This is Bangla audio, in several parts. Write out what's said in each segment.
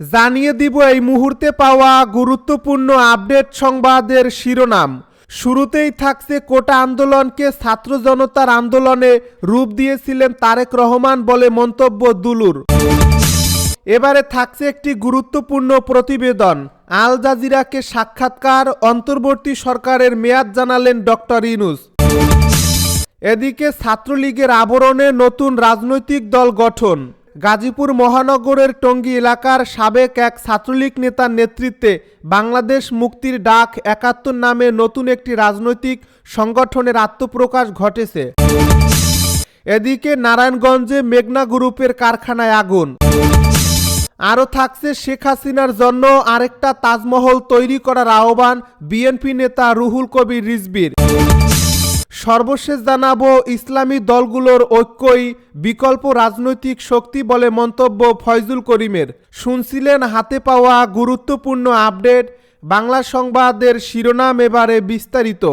জানিয়ে দিব এই মুহূর্তে পাওয়া গুরুত্বপূর্ণ আপডেট সংবাদের শিরোনাম। শুরুতেই থাকছে কোটা আন্দোলনকে ছাত্র জনতার আন্দোলনে রূপ দিয়েছিলেন তারেক রহমান বলে মন্তব্য দুলুর। এবারে থাকছে একটি গুরুত্বপূর্ণ প্রতিবেদন। আল জাজিরাকে সাক্ষাৎকার অন্তর্বর্তী সরকারের মেয়াদ জানালেন ডক্টর ইনুস। এদিকে ছাত্রলীগের আবরণে নতুন রাজনৈতিক দল গঠন। গাজীপুর মহানগরের টঙ্গী এলাকার সাবেক এক ছাত্রলীগ নেতার নেতৃত্বে বাংলাদেশ মুক্তির ডাক একাত্তর নামে নতুন একটি রাজনৈতিক সংগঠনের আত্মপ্রকাশ ঘটেছে। এদিকে নারায়ণগঞ্জে মেঘনা গ্রুপের কারখানায় আগুন। আরও থাকছে শেখ হাসিনার জন্য আরেকটা তাজমহল তৈরি করার আহ্বান বিএনপি নেতা রুহুল কবির রিজবির সর্বশেষ জানাব, ইসলামী দলগুলোর ঐক্যই বিকল্প রাজনৈতিক শক্তি বলে মন্তব্য ফয়জুল করিমের। শুনছিলেন হাতে পাওয়া গুরুত্বপূর্ণ আপডেট, বাংলা সংবাদের শিরোনাম এবারে বিস্তারিত।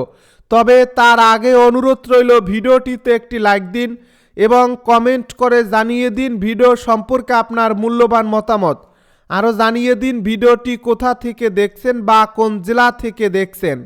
তবে তার আগে অনুরোধ রইল ভিডিওটিতে একটি লাইক দিন এবং কমেন্ট করে জানিয়ে দিন ভিডিও সম্পর্কে আপনার মূল্যবান মতামত। আরও জানিয়ে দিন ভিডিওটি কোথা থেকে দেখছেন বা কোন জেলা থেকে দেখছেন।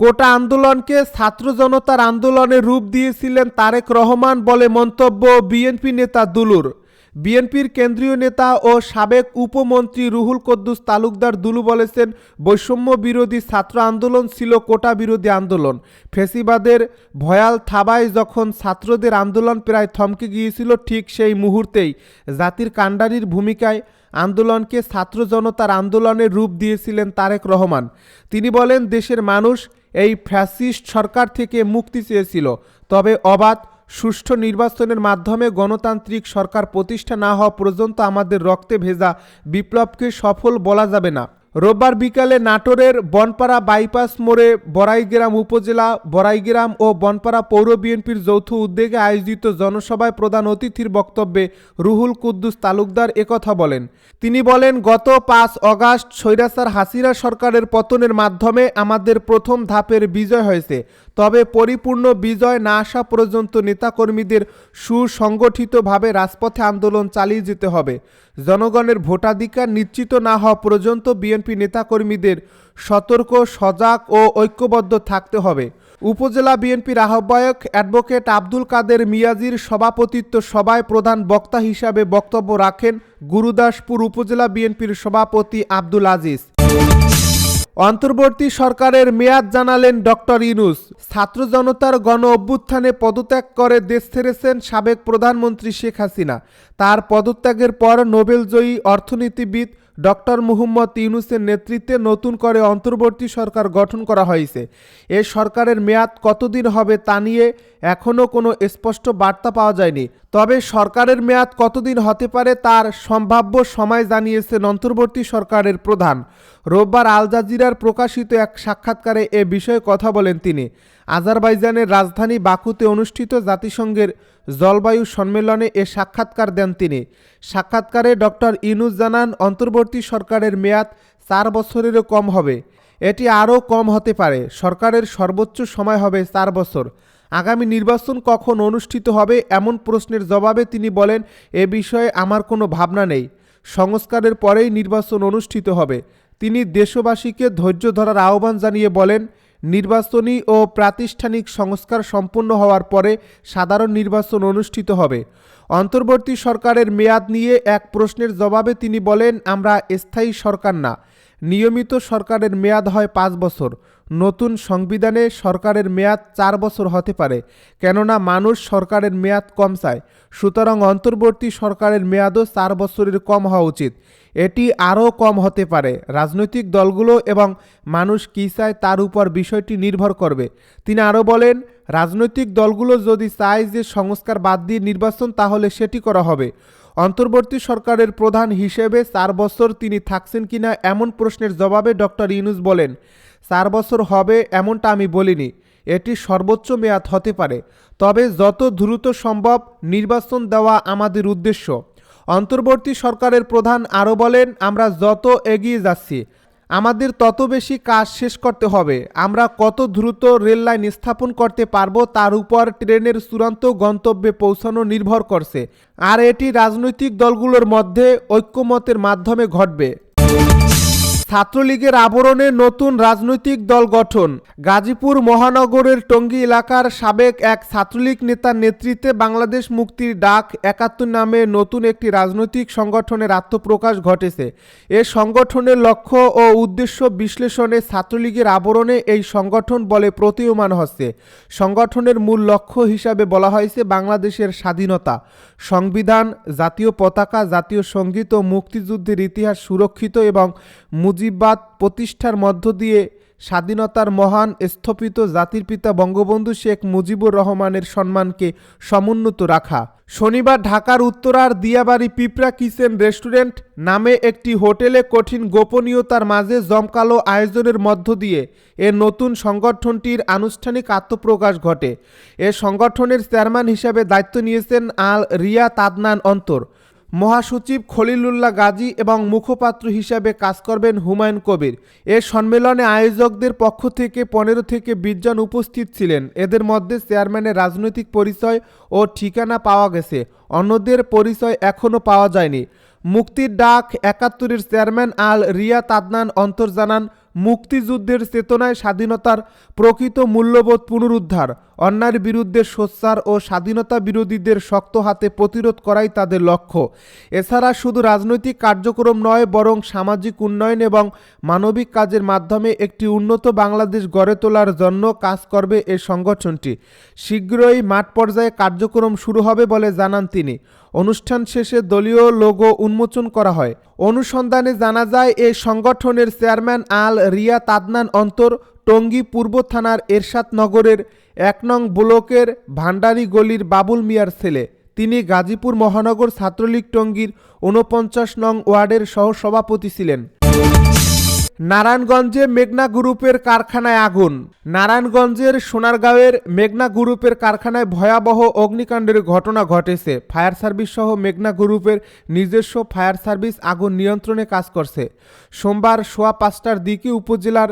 কোটা আন্দোলনকে ছাত্র জনতার আন্দোলনে রূপ দিয়েছিলেন তারেক রহমান বলে মন্তব্য বিএনপি নেতা দুলুর। বিএনপির কেন্দ্রীয় নেতা ও সাবেক উপমন্ত্রী রুহুল কদ্দুস তালুকদার দুলু বলেছেন, বৈষম্য বিরোধী ছাত্র আন্দোলন ছিল কোটা বিরোধী আন্দোলন। ফেসিবাদের ভয়াল থাবায় যখন ছাত্রদের আন্দোলন প্রায় থমকে গিয়েছিল ঠিক সেই মুহূর্তেই। জাতির কাণ্ডারির ভূমিকায় আন্দোলনকে ছাত্র জনতার আন্দোলনের রূপ দিয়েছিলেন তারেক রহমান। তিনি বলেন, দেশের মানুষ এই ফ্যাসিস্ট সরকার থেকে মুক্তি চেয়েছিল। তবে অবাধ, সুষ্ঠু নির্বাচনের মাধ্যমে গণতান্ত্রিক সরকার প্রতিষ্ঠা না হওয়া পর্যন্ত আমাদের রক্তে ভেজা বিপ্লবকে সফল বলা যাবে না। রোববার বিকালে নাটোরের বনপাড়া বাইপাস মোড়ে বড়াইগ্রাম উপজেলা, বড়াইগ্রাম ও বনপাড়া পৌর বিএনপির যৌথ উদ্যোগে আয়োজিত জনসভায় প্রধান অতিথির বক্তব্যে রুহুল কুদ্দুস তালুকদার একথা বলেন। তিনি বলেন, গত পাঁচ অগাস্ট স্বৈরাচার হাসিনা সরকারের পতনের মাধ্যমে আমাদের প্রথম ধাপের বিজয় হয়েছে। তবে পরিপূর্ণ বিজয় না আসা পর্যন্ত নেতাকর্মীদের সুসংগঠিতভাবে রাজপথে আন্দোলন চালিয়ে যেতে হবে। জনগণের ভোটাধিকার নিশ্চিত না হওয়া পর্যন্ত বিএনপি নেতাকর্মীদের সতর্ক, সজাগ ও ঐক্যবদ্ধ থাকতে হবে। উপজেলা বিএনপির আহ্বায়ক অ্যাডভোকেট আব্দুল কাদের মিয়াজির সভাপতিত্ব সভায় প্রধান বক্তা হিসাবে বক্তব্য রাখেন গুরুদাসপুর উপজেলা বিএনপির সভাপতি আব্দুল আজিজ। অন্তর্বর্তী সরকারের মেয়াদ জানালেন ডক্টর ইনুস ছাত্র জনতার গণ অভ্যুত্থানে পদত্যাগ করে দেশ ছেড়েছেন সাবেক প্রধানমন্ত্রী শেখ হাসিনা। তার পদত্যাগের পর নোবেলজয়ী অর্থনীতিবিদ ডক্টর মুহম্মদ ইউনুসের নেতৃত্বে নতুন করে অন্তর্বর্তী সরকার গঠন করা হয়েছে। এ সরকারের মেয়াদ কতদিন হবে তা নিয়ে এখনও কোনো স্পষ্ট বার্তা পাওয়া যায়নি। তবে সরকারের মেয়াদ কতদিন হতে পারে তার সম্ভাব্য সময় জানিয়েছেন অন্তর্বর্তী সরকারের প্রধান। রোববার আল জাজিরার প্রকাশিত এক সাক্ষাৎকারে এ বিষয়ে কথা বলেন তিনি। আজারবাইজানের রাজধানী বাকুতে অনুষ্ঠিত জাতিসংঘের জলবায়ু সম্মেলনে এ সাক্ষাৎকার দেন তিনি। সাক্ষাৎকারে ডক্টর ইনুস জানান, অন্তর্বর্তী সরকারের মেয়াদ চার বছরেরও কম হবে। এটি আরও কম হতে পারে। সরকারের সর্বোচ্চ সময় হবে চার বছর। আগামী নির্বাচন কখন অনুষ্ঠিত হবে এমন প্রশ্নের জবাবে তিনি বলেন, এ বিষয়ে আমার কোনো ভাবনা নেই। সংস্কারের পরেই নির্বাচন অনুষ্ঠিত হবে। তিনি দেশবাসীকে ধৈর্য ধরার আহ্বান জানিয়ে বলেন, নির্বাচনী ও প্রাতিষ্ঠানিক সংস্কার সম্পন্ন হওয়ার পরে সাধারণ নির্বাচন অনুষ্ঠিত হবে। অন্তর্বর্তী সরকারের মেয়াদ নিয়ে এক প্রশ্নের জবাবে তিনি বলেন, আমরা স্থায়ী সরকার না। নিয়মিত সরকারের মেয়াদ হয় পাঁচ বছর। নতুন সংবিধানে সরকারের মেয়াদ চার বছর হতে পারে, কেননা মানুষ সরকারের মেয়াদ কম চায়। সুতরাং অন্তর্বর্তী সরকারের মেয়াদও চার বছরের কম হওয়া উচিত। এটি আরও কম হতে পারে। রাজনৈতিক দলগুলো এবং মানুষ কী চায় তার উপর বিষয়টি নির্ভর করবে। তিনি আরও বলেন, রাজনৈতিক দলগুলো যদি চায় যে সংস্কার বাদ দিয়ে নির্বাচন, তাহলে সেটি করা হবে। অন্তর্বর্তী সরকারের প্রধান হিসেবে চার বছর তিনি থাকছেন কিনা এমন প্রশ্নের জবাবে ডক্টর ইউনুস বলেন, চার বছর হবে এমনটা আমি বলিনি। এটি সর্বোচ্চ মেয়াদ হতে পারে। তবে যত দ্রুত সম্ভব নির্বাচন দেওয়া আমাদের উদ্দেশ্য। অন্তর্বর্তী সরকারের প্রধান আরও বলেন, আমরা যত এগিয়ে যাচ্ছি আমাদের তত বেশি কাজ শেষ করতে হবে। আমরা কত দ্রুত রেল লাইন স্থাপন করতে পারব তার উপর ট্রেনের চূড়ান্ত গন্তব্যে পৌঁছানো নির্ভর করছে। আর এটি রাজনৈতিক দলগুলোর মধ্যে ঐক্যমতের মাধ্যমে ঘটবে। ছাত্রলীগের আবরণে নতুন রাজনৈতিক দল গঠন। গাজীপুর মহানগরের টঙ্গী এলাকার সাবেক এক ছাত্রলীগ নেতার নেতৃত্বে বাংলাদেশ মুক্তির ডাক একাত্তর নামে নতুন একটি রাজনৈতিক সংগঠনের আত্মপ্রকাশ ঘটেছে। এ সংগঠনের লক্ষ্য ও উদ্দেশ্য বিশ্লেষণে ছাত্রলীগের আবরণে এই সংগঠন বলে প্রতীয়মান হচ্ছে। সংগঠনের মূল লক্ষ্য হিসাবে বলা হয়েছে বাংলাদেশের স্বাধীনতা। সংবিধান, জাতীয় পতাকা, জাতীয় সংগীত ও মুক্তিযুদ্ধের ইতিহাস সুরক্ষিত এবং মুজিববাদ প্রতিষ্ঠার মধ্য দিয়ে স্বাধীনতার মহান স্থপিত জাতির পিতা বঙ্গবন্ধু শেখ মুজিবুর রহমানের সম্মানকে সমুন্নত রাখা। শনিবার ঢাকার উত্তরার দিয়াবাড়ি পিঁপড়া কিচেন রেস্টুরেন্ট নামে একটি হোটেলে কঠিন গোপনীয়তার মাঝে জমকালো আয়োজনের মধ্য দিয়ে এ নতুন সংগঠনটির আনুষ্ঠানিক আত্মপ্রকাশ ঘটে। এ সংগঠনের চেয়ারম্যান হিসাবে দায়িত্ব নিয়েছেন আল রিয়া তাদনান অন্তর। মহাসচিব খলিলুল্লাহ গাজী এবং মুখপাত্র হিসাবে কাজ করবেন হুমায়ুন কবির। এ সম্মেলনে আয়োজকদের পক্ষ থেকে পনেরো থেকে বিশ জন উপস্থিত ছিলেন। এদের মধ্যে চেয়ারম্যানের রাজনৈতিক পরিচয় ও ঠিকানা পাওয়া গেছে। অন্যদের পরিচয় এখনও পাওয়া যায়নি। মুক্তির ডাক একাত্তরের চেয়ারম্যান আল রিয়া তাদনান অন্তর জানান মুক্তিযুদ্ধের চেতনায় স্বাধীনতার প্রকৃত মূল্যবোধ পুনরুদ্ধার, অন্যায়ের বিরুদ্ধে সোচ্চার ও স্বাধীনতা বিরোধীদের শক্ত হাতে প্রতিরোধ করাই তাদের লক্ষ্য। এছাড়া শুধু রাজনৈতিক কার্যক্রম নয়, বরং সামাজিক উন্নয়ন এবং মানবিক কাজের মাধ্যমে একটি উন্নত বাংলাদেশ গড়ে তোলার জন্য কাজ করবে এ সংগঠনটি। শীঘ্রই মাঠ পর্যায়ে কার্যক্রম শুরু হবে বলে জানান তিনি। অনুষ্ঠান শেষে দলীয় লোগো উন্মোচন করা হয়। অনুসন্ধানে জানা যায় এই সংগঠনের চেয়ারম্যান আল রিয়া তাদনান অন্তর টঙ্গী পূর্ব থানার এরশাদ নগরের এক নং ব্লকের ভান্ডারি গলির বাবুল মিয়ার ছেলে। তিনি গাজীপুর মহানগর ছাত্রলীগ টঙ্গীর ঊনপঞ্চাশ নং ওয়ার্ডের সহসভাপতি ছিলেন। নারায়ণগঞ্জে মেঘনা গ্রুপের কারখানায় আগুন। নারায়ণগঞ্জের সোনারগাঁওয়ের মেঘনা গ্রুপের কারখানায় ভয়াবহ অগ্নিকাণ্ডের ঘটনা ঘটেছে। ফায়ার সার্ভিস সহ মেঘনা গ্রুপের নিজস্ব ফায়ার সার্ভিস আগুন নিয়ন্ত্রণে কাজ করছে। সোমবার সোয়া পাঁচটার দিকে উপজেলার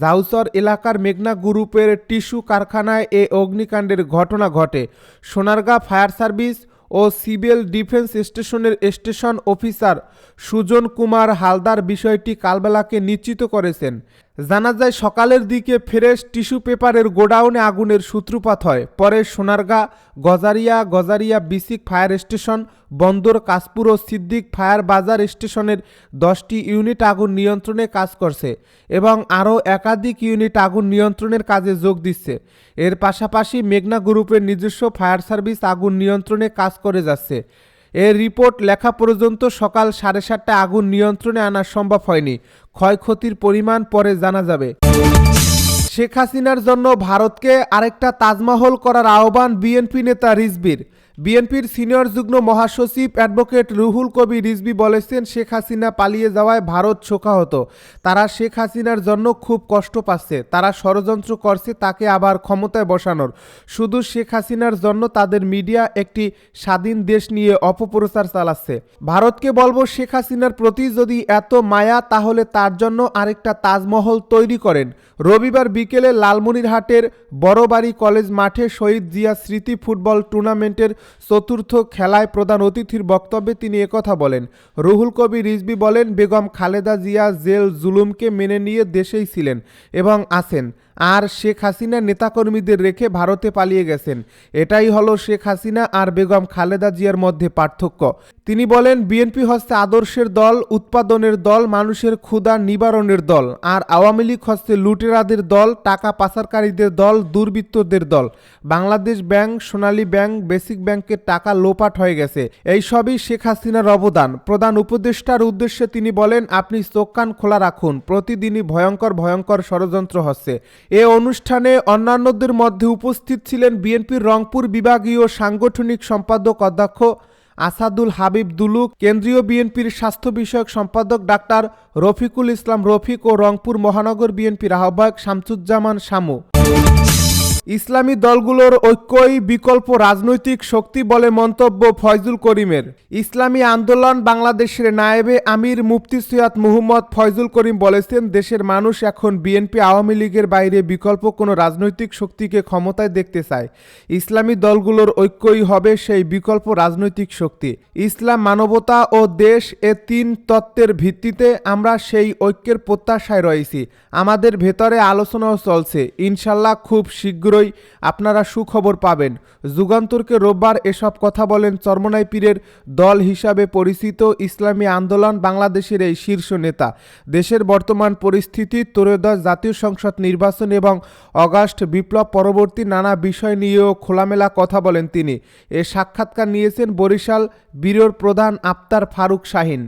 জাউসর এলাকার মেঘনা গ্রুপের টিস্যু কারখানায় এ অগ্নিকাণ্ডের ঘটনা ঘটে। সোনারগাঁ ফায়ার সার্ভিস ও সিভিল ডিফেন্স স্টেশনের স্টেশন অফিসার সুজন কুমার হালদার বিষয়টি কালবেলাকে নিশ্চিত করেছেন। জানা যায় সকালের দিকে ফ্রেশ টিস্যু পেপারের গোডাউনে আগুনের সূত্রপাত হয়। পরে সোনারগাঁ, গজারিয়া গজারিয়া বিসিক ফায়ার স্টেশন, বন্দর, কাশপুর ও সিদ্দিক ফায়ার বাজার স্টেশনের দশটি ইউনিট আগুন নিয়ন্ত্রণে কাজ করছে এবং আরও একাধিক ইউনিট আগুন নিয়ন্ত্রণের কাজে যোগ দিচ্ছে। এর পাশাপাশি মেঘনা গ্রুপের নিজস্ব ফায়ার সার্ভিস আগুন নিয়ন্ত্রণে কাজ করে যাচ্ছে। এর রিপোর্ট লেখা পর্যন্ত সকাল সাড়ে সাতটা আগুন নিয়ন্ত্রণে আনা সম্ভব হয়নি। ক্ষয়ক্ষতির পরিমাণ পরে জানা যাবে। শেখ হাসিনার জন্য ভারতকে আরেকটা তাজমহল করার আহ্বান বিএনপি নেতা রিজবির বিএনপির সিনিয়র যুগ্ম মহাসচিব অ্যাডভোকেট রুহুল কবি রিজবি বলেছেন, শেখ হাসিনা পালিয়ে যাওয়ায় ভারত শোকাহত। তারা শেখ হাসিনার জন্য খুব কষ্ট পাচ্ছে। তারা ষড়যন্ত্র করছে, তাকে আবার ক্ষমতায় বসানোর। শুধু শেখ হাসিনার জন্য তাদের মিডিয়া একটি স্বাধীন দেশ নিয়ে অপপ্রচার চালাচ্ছে। ভারতকে বলব শেখ হাসিনার প্রতি যদি এত মায়া, তাহলে তার জন্য আরেকটা তাজমহল তৈরি করেন। রবিবার বিকেলে লালমনিরহাটের বড়বাড়ি কলেজ মাঠে শহীদ জিয়া স্মৃতি ফুটবল টুর্নামেন্টের চতুর্থ খেলায় প্রধান অতিথির বক্তব্যে তিনি একথা বলেন। রুহুল কবি রিজবি বলেন, বেগম খালেদা জিয়া জেল জুলুমকে মেনে নিয়ে দেশেই ছিলেন এবং আছেন। আর শেখ হাসিনা নেতাকর্মীদের রেখে ভারতে পালিয়ে গেছেন। এটাই হলো শেখ হাসিনা আর বেগম খালেদা জিয়ার মধ্যে পার্থক্য। তিনি বলেন বিএনপি হচ্ছে আদর্শের দল, উৎপাদনের দল, মানুষের ক্ষুধা নিবারণের দল, আর আওয়ামী লীগ হচ্ছে লুটেরাদের দল, টাকা পাচারকারীদের দল, দুর্বৃত্তদের দল। Bangladesh bank, Sonali bank, Basic ব্যাংকের টাকা লোপাট হয়ে গেছে। এই সবই শেখ হাসিনার অবদান। প্রধান উপদেষ্টার উদ্দেশ্যে তিনি বলেন, আপনি চোখ কান খোলা রাখুন। প্রতিদিনই ভয়ঙ্কর ভয়ঙ্কর ষড়যন্ত্র হচ্ছে। এ অনুষ্ঠানে অন্যান্যদের মধ্যে উপস্থিত ছিলেন বিএনপির রংপুর বিভাগীয় সাংগঠনিক সম্পাদক অধ্যক্ষ আসাদুল হাবিব দুলুক, কেন্দ্রীয় বিএনপির স্বাস্থ্য বিষয়ক সম্পাদক ডাক্তার রফিকুল ইসলাম রফিক ও রংপুর মহানগর বিএনপির আহ্বায়ক শামসুজ্জামান শামু। ইসলামী দলগুলোর ঐক্যই বিকল্প রাজনৈতিক শক্তি বলে মন্তব্য ফয়জুল করিমের। ইসলামী আন্দোলন বাংলাদেশের নায়েবে আমির মুফতি সৈয়দ মুহম্মদ ফয়জুল করিম বলেছেন, দেশের মানুষ এখন বিএনপি আওয়ামী লীগের বাইরে বিকল্প কোনো রাজনৈতিক শক্তিকে ক্ষমতায় দেখতে চায়। ইসলামী দলগুলোর ঐক্যই হবে সেই বিকল্প রাজনৈতিক শক্তি। ইসলাম মানবতা ও দেশ এ তিন তত্ত্বের ভিত্তিতে আমরা সেই ঐক্যের প্রত্যাশায় রয়েছি। আমাদের ভেতরে আলোচনাও চলছে। ইনশাল্লাহ খুব শীঘ্রই আপনারা সুখবর পাবেন। যুগান্তরকে রোববার এসব কথা বলেন চরমনাই পীরের দল হিসাবে পরিচিত ইসলামী আন্দোলন বাংলাদেশের এই শীর্ষ নেতা। দেশের বর্তমান পরিস্থিতি, ত্রয়োদশ জাতীয় সংসদ নির্বাচন এবং অগাস্ট বিপ্লব পরবর্তী নানা বিষয় নিয়েও খোলামেলা কথা বলেন তিনি। এ সাক্ষাৎকার নিয়েছেন বরিশাল ব্যুরোর প্রধান আফতার ফারুক শাহিন।